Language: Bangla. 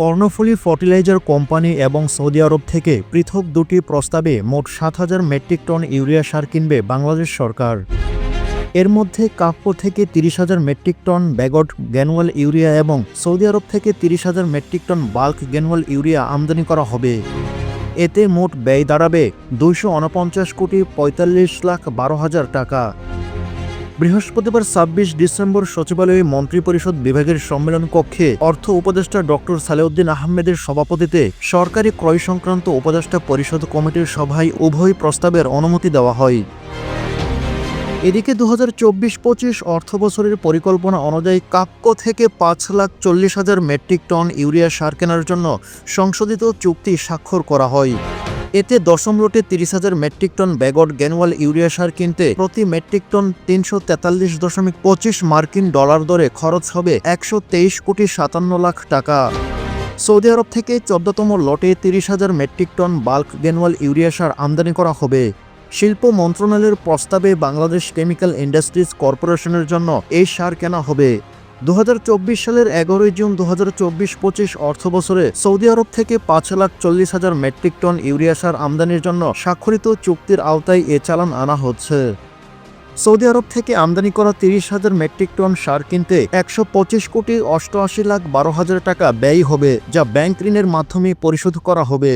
কর্ণফুলী ফার্টিলাইজার কোম্পানি এবং সৌদি আরব থেকে পৃথক দুটি প্রস্তাবে মোট সাত হাজার মেট্রিক টন ইউরিয়া সার কিনবে বাংলাদেশ সরকার। এর মধ্যে কাপ্য থেকে তিরিশ হাজার metric ton bagged granular urea এবং সৌদি আরব থেকে তিরিশ হাজার metric ton bulk granular urea আমদানি করা হবে। এতে মোট ব্যয় দাঁড়াবে দুইশো উনপঞ্চাশ কোটি পঁয়তাল্লিশ লাখ বারো হাজার টাকা। বৃহস্পতিবার ছাব্বিশ ডিসেম্বর সচিবালয়ে মন্ত্রিপরিষদ বিভাগের সম্মেলন কক্ষে অর্থ উপদেষ্টা ডক্টর সালেউদ্দিন আহমেদের সভাপতিতে সরকারি ক্রয় সংক্রান্ত উপদেষ্টা পরিষদ কমিটির সভায় উভয় প্রস্তাবের অনুমতি দেওয়া হয়। এদিকে দু হাজার চব্বিশ পঁচিশ অর্থ বছরের পরিকল্পনা অনুযায়ী কাক্য থেকে পাঁচ লাখ চল্লিশ হাজার মেট্রিক টন ইউরিয়া সার কেনার জন্য সংশোধিত চুক্তি স্বাক্ষর করা হয়। এতে দশম লোটে তিরিশ হাজার metric ton bagged granular urea সার কিনতে প্রতি মেট্রিক টন তিনশো তেতাল্লিশ দশমিক পঁচিশ মার্কিন ডলার দরে খরচ হবে একশো তেইশ কোটি সাতান্ন লাখ টাকা। সৌদি আরব থেকে চোদ্দতম লটে তিরিশ হাজার metric ton bulk granular urea সার আমদানি করা হবে। শিল্প মন্ত্রণালয়ের প্রস্তাবে বাংলাদেশ কেমিক্যাল ইন্ডাস্ট্রিজ কর্পোরেশনের জন্য এই সার কেনা হবে। দু হাজার চব্বিশ সালের এগারোই জুন দু হাজার চব্বিশ পঁচিশ অর্থ বছরে সৌদি আরব থেকে পাঁচ লাখ চল্লিশ হাজার মেট্রিক টন ইউরিয়া সার আমদানির জন্য স্বাক্ষরিত চুক্তির আওতায় এ চালান আনা হচ্ছে। সৌদি আরব থেকে আমদানি করা তিরিশ হাজার মেট্রিক টন সার কিনতে একশো পঁচিশ কোটি অষ্টআশি লাখ বারো হাজার টাকা ব্যয় হবে, যা ব্যাংক ঋণের মাধ্যমে পরিশোধ করা হবে।